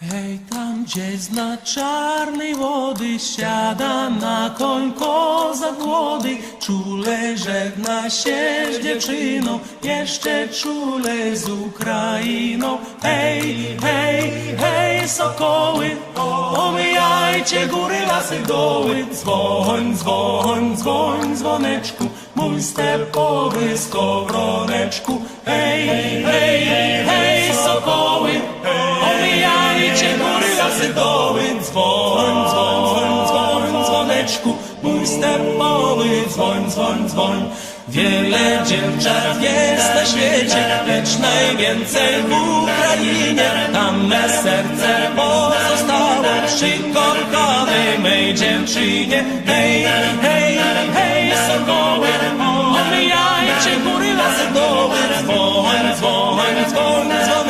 Hej, tam gdzie zna czarnej wody siada na koń koza młody, czule żegna się z dziewczyną, jeszcze czule z Ukrainą. Hej, hej, hej, sokoły, omijajcie góry, lasy, doły, dzwoń, dzwoń, dzwoń, dzwoneczku, mój stepowy skowroneczku. Hej, hej, hej, doły, dzwoń, dzwoń, dzwoń, dzwoń, dzwoneczku, mój stepowy, dzwoń, dzwoń, dzwoń. Wiele dziewczat jest na świecie, lecz najwięcej w Ukrainie. Tam me serce pozostało przy kochanej mej dziewczynie. Hej, hej, hej, sokoły, omijajcie góry, lasy, doły, dzwoń, dzwoń, dzwoń, dzwoneczku.